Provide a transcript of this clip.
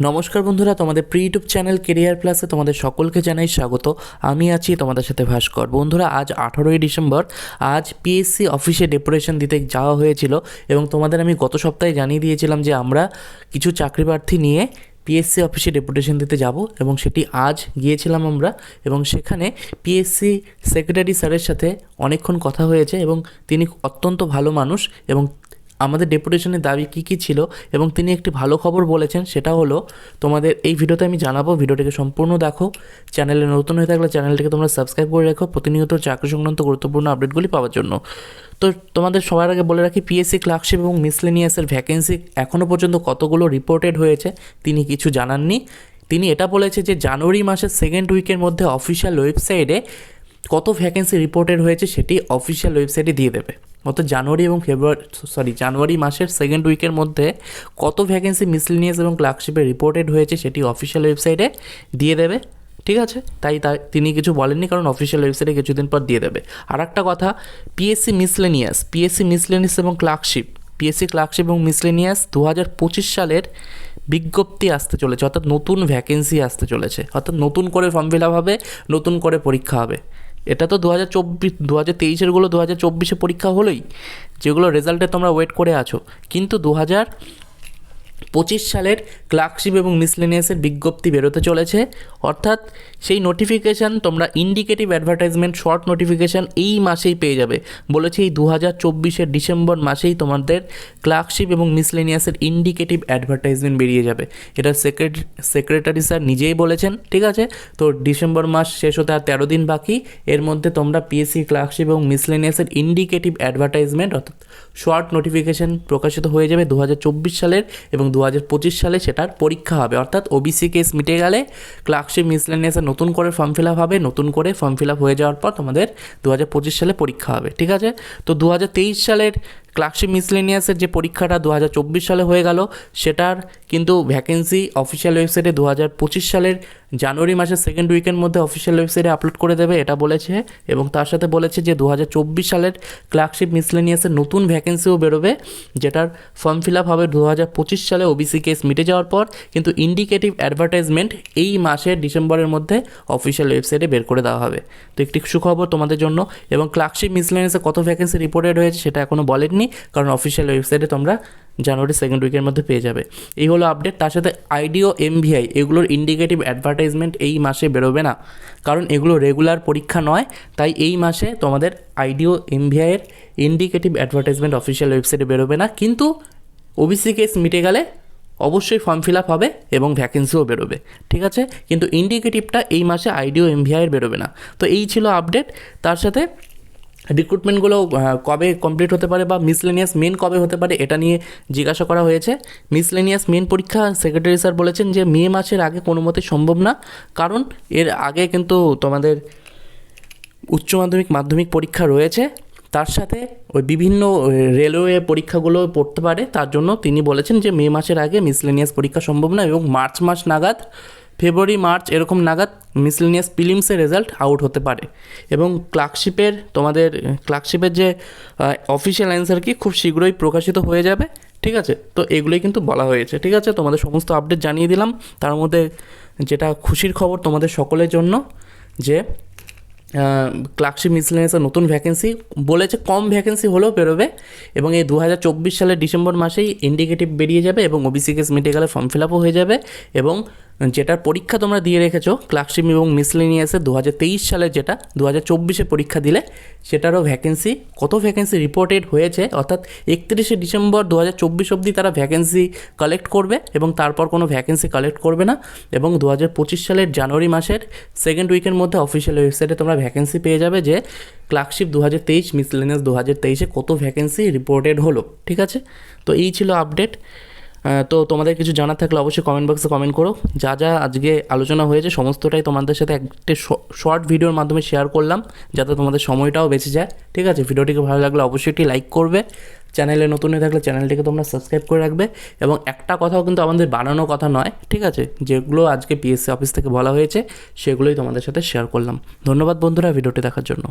নমস্কার বন্ধুরা, তোমাদের প্রি ইউটিউব চ্যানেল কেরিয়ার প্লাসে তোমাদের সকলকে জানাই স্বাগত। আমি আছি তোমাদের সাথে ভাস্কর। বন্ধুরা, আজ আঠারোই ডিসেম্বর, আজ পিএসসি অফিসে ডেপুটেশন দিতে যাওয়া হয়েছিল এবং তোমাদের আমি গত সপ্তাহে জানিয়ে দিয়েছিলাম যে আমরা কিছু চাকরি প্রার্থী নিয়ে পিএসসি অফিসে ডেপুটেশন দিতে যাব এবং সেটি আজ গিয়েছিলাম আমরা এবং সেখানে পিএসসি সেক্রেটারি স্যারের সাথে অনেকক্ষণ কথা হয়েছে এবং তিনি অত্যন্ত ভালো মানুষ এবং আমাদের ডেপুটেশনের দাবি কী কী ছিল এবং তিনি একটি ভালো খবর বলেছেন, সেটা হলো তোমাদের এই ভিডিওতে আমি জানাব, ভিডিওটিকে সম্পূর্ণ দেখো। চ্যানেলে নতুন হয়ে থাকলে চ্যানেলটিকে তোমরা সাবস্ক্রাইব করে রাখো, প্রতিনিয়ত চাকরি সংক্রান্ত গুরুত্বপূর্ণ আপডেটগুলি পাওয়ার জন্য। তো তোমাদের সবার আগে বলে রাখি পিএসসি ক্লার্কশিপ এবং মিসলেনিয়াসের ভ্যাকেন্সি এখনও পর্যন্ত কতগুলো রিপোর্টেড হয়েছে, তিনি কিছু জানাননি। তিনি এটা বলেছে যে, জানুয়ারি মাসের সেকেন্ড উইকের মধ্যে অফিসিয়াল ওয়েবসাইটে কত ভ্যাকেন্সি রিপোর্টেড হয়েছে, সেটি অফিসিয়াল ওয়েবসাইটে দিয়ে দেবে। অর্থাৎ জানুয়ারি এবং ফেব্রুয়ারি, সরি, জানুয়ারি মাসের সেকেন্ড উইকের মধ্যে কত ভ্যাকেন্সি মিসলিনিয়াস এবং ক্লার্কশিপে রিপোর্টেড হয়েছে সেটি অফিসিয়াল ওয়েবসাইটে দিয়ে দেবে, ঠিক আছে? তাই তাই তিনি কিছু বলেননি কারণ অফিসিয়াল ওয়েবসাইটে কিছুদিন পর দিয়ে দেবে। আর একটা কথা পিএসসি মিসলেনিয়াস পিএসসি মিসলেনিয়াস এবং ক্লার্কশিপ পিএসসি ক্লার্কশিপ এবং মিসলেনিয়াস দু হাজার পঁচিশ সালের বিজ্ঞপ্তি আসতে চলেছে, অর্থাৎ নতুন ভ্যাকেন্সি আসতে চলেছে, অর্থাৎ নতুন করে ফর্ম ফিল আপ হবে, নতুন করে পরীক্ষা হবে। এটা তো দু হাজার চব্বিশ দু হাজার তেইশেরগুলো দু হাজার চব্বিশে পরীক্ষা হলোই, যেগুলো রেজাল্টে তোমরা ওয়েট করে আছো। কিন্তু দু হাজার পঁচিশ সালের ক্লার্কশিপ এবং মিসলেনিয়াসের বিজ্ঞপ্তি বেরোতে চলেছে। অর্থাৎ সেই নোটিফিকেশান তোমরা ইন্ডিকেটিভ অ্যাডভার্টাইজমেন্ট শর্ট নোটিফিকেশান এই মাসেই পেয়ে যাবে। বলেছে এই দু হাজার চব্বিশের ডিসেম্বর মাসেই তোমাদের ক্লার্কশিপ এবং মিসলেনিয়াসের ইন্ডিকেটিভ অ্যাডভার্টাইজমেন্ট বেরিয়ে যাবে। এটা সেক্রেটারি সেক্রেটারি স্যার নিজেই বলেছেন, ঠিক আছে? তো ডিসেম্বর মাস শেষ হতে আর তেরো দিন বাকি। এর মধ্যে তোমরা পিএসসি ক্লার্কশিপ এবং মিসলেনিয়াসের ইন্ডিকেটিভ অ্যাডভার্টাইজমেন্ট অর্থাৎ শর্ট নোটিফিকেশান প্রকাশিত হয়ে যাবে দু হাজার চব্বিশ সালের এবং দু হাজার পঁচিশ সালে সেটার পরীক্ষা হবে। অর্থাৎ ওবিসি কেস মিটে গেলে ক্লার্কশিপ মিসলেনিয়াসে নতুন করে ফর্ম ফিল আপ হবে। নতুন করে ফর্ম ফিল আপ হয়ে যাওয়ার পর তোমাদের দু হাজার পঁচিশ সালে পরীক্ষা হবে। ঠিক আছে? তো দু হাজার তেইশ সালের ক্লার্কশিপ মিসলেনিয়াসের যে পরীক্ষাটা দু হাজার চব্বিশ সালে হয়ে গেল, সেটার কিন্তু ভ্যাকেন্সি অফিসিয়াল ওয়েবসাইটে দু পঁচিশ সালের জানুয়ারি মাসের সেকেন্ড উইকের মধ্যে অফিসিয়াল ওয়েবসাইটে আপলোড করে দেবে, এটা বলেছে। এবং তার সাথে বলেছে যে দু হাজার চব্বিশ সালের ক্লার্কশিপ মিসলেনিয়াসের নতুন ভ্যাকেন্সিও বেরোবে, যেটার ফর্ম ফিল আপ হবে দু হাজার পঁচিশ সালে ওবিসি কেস মিটে যাওয়ার পর, কিন্তু ইন্ডিকেটিভ অ্যাডভার্টাইজমেন্ট এই মাসের ডিসেম্বরের মধ্যে অফিসিয়াল ওয়েবসাইটে বের করে দেওয়া হবে। তো একটি সুখবর তোমাদের জন্য, এবং ক্লার্কশিপ মিসলেনিয়াসে কত ভ্যাকেন্সি রিপোর্টেড হয়েছে সেটা এখনও বলেননি। কারণ অফিসিয়াল ওয়েবসাইটে তোমরা জানুয়ারি সেকেন্ড উইকের মধ্যে পেয়ে যাবে। এই হলো আপডেট তার সাথে আইডিও এমভিআই এগুলোর ইন্ডিকেটিভ অ্যাডভার্টাইজমেন্ট এই মাসে বেরোবে না। কারণ এগুলো রেগুলার পরীক্ষা নয়, তাই এই মাসে তোমাদের আইডিও এমভিআইয়ের ইন্ডিকেটিভ অ্যাডভার্টাইজমেন্ট অফিসিয়াল ওয়েবসাইটে বেরোবে না। কিন্তু ওবিসি কেস মিটে গেলে অবশ্যই ফর্ম ফিল আপ হবে এবং ভ্যাকেন্সিও বেরোবে, ঠিক আছে? কিন্তু ইন্ডিকেটিভটা এই মাসে আইডিও এমভিআইয়ের বেরোবে না। তো এই ছিল আপডেট তার সাথে রিক্রুটমেন্টগুলো কবে কমপ্লিট হতে পারে বা মিসলেনিয়াস মেন কবে হতে পারে এটা নিয়ে জিজ্ঞাসা করা হয়েছে। মিসলেনিয়াস মেন পরীক্ষা সেক্রেটারি স্যার বলেছেন যে মে মাসের আগে কোনো মতে সম্ভব না, কারণ এর আগে কিন্তু তোমাদের উচ্চ মাধ্যমিক মাধ্যমিক পরীক্ষা রয়েছে। তার সাথে ওই বিভিন্ন রেলওয়ে পরীক্ষাগুলো পড়তে পারে। তার জন্য তিনি বলেছেন যে মে মাসের আগে মিসলেনিয়াস পরীক্ষা সম্ভব না এবং মার্চ মাস নাগাদ ফেব্রুয়ারি, মার্চ এরকম নাগাদ মিসলেনিয়াস প্রিলিমসের রেজাল্ট আউট হতে পারে। এবং ক্লার্কশিপের তোমাদের ক্লার্কশিপের যে অফিসিয়াল অ্যান্সার কি খুব শীঘ্রই প্রকাশিত হয়ে যাবে, ঠিক আছে? তো এগুলোই কিন্তু বলা হয়েছে, ঠিক আছে? তোমাদের সমস্ত আপডেট জানিয়ে দিলাম। তার মধ্যে যেটা খুশির খবর তোমাদের সকলের জন্য যে ক্লার্কশিপ মিসলেনিয়াসের নতুন ভ্যাকেন্সি বলেছে কম ভ্যাকেন্সি হলেও বেরোবে এবং এই দু হাজার চব্বিশ সালের ডিসেম্বর মাসেই ইন্ডিকেটিভ বেরিয়ে যাবে এবং ওবিসি কেস মিটে গেলে ফর্ম ফিল আপও হয়ে যাবে এবং যেটার পরীক্ষা তোমরা দিয়ে রেখেছো ক্লার্কশিপ এবং মিসলেনিয়াসে দু হাজার তেইশ সালে যেটা দু হাজার চব্বিশে পরীক্ষা দিলে, সেটারও ভ্যাকেন্সি কত ভ্যাকেন্সি রিপোর্টেড হয়েছে, অর্থাৎ একত্রিশে ডিসেম্বর দু হাজার চব্বিশ অবধি তারা ভ্যাকেন্সি কালেক্ট করবে এবং তারপর কোনো ভ্যাকেন্সি কালেক্ট করবে না এবং দু হাজার পঁচিশ সালের জানুয়ারি মাসের সেকেন্ড উইকের মধ্যে অফিসিয়াল ওয়েবসাইটে তোমরা ভ্যাকেন্সি পেয়ে যাবে যে ক্লার্কশিপ দু হাজার তেইশ মিসলেনিয়াস দু হাজার তেইশে কত ভ্যাকেন্সি রিপোর্টেড হলো, ঠিক আছে? তো এই ছিল আপডেট তো তোমাদের কিছু জানার থাকলে অবশ্যই কমেন্ট বক্সে কমেন্ট করো। যা যা আজকে আলোচনা হয়েছে সমস্তটাই তোমাদের সাথে একটা শর্ট ভিডিওর মাধ্যমে শেয়ার করলাম, যাতে তোমাদের সময়টাও বেঁচে যায়। ঠিক আছে? ভিডিওটিকে ভালো লাগলে অবশ্যই একটি লাইক করবে। চ্যানেলে নতুন হয়ে থাকলে চ্যানেলটিকে তোমরা সাবস্ক্রাইব করে রাখবে। এবং একটা কথাও কিন্তু আমাদের বানানো কথা নয়, ঠিক আছে? যেগুলো আজকে পিএসসি অফিস থেকে বলা হয়েছে, সেগুলোই তোমাদের সাথে শেয়ার করলাম। ধন্যবাদ বন্ধুরা ভিডিওটি দেখার জন্য।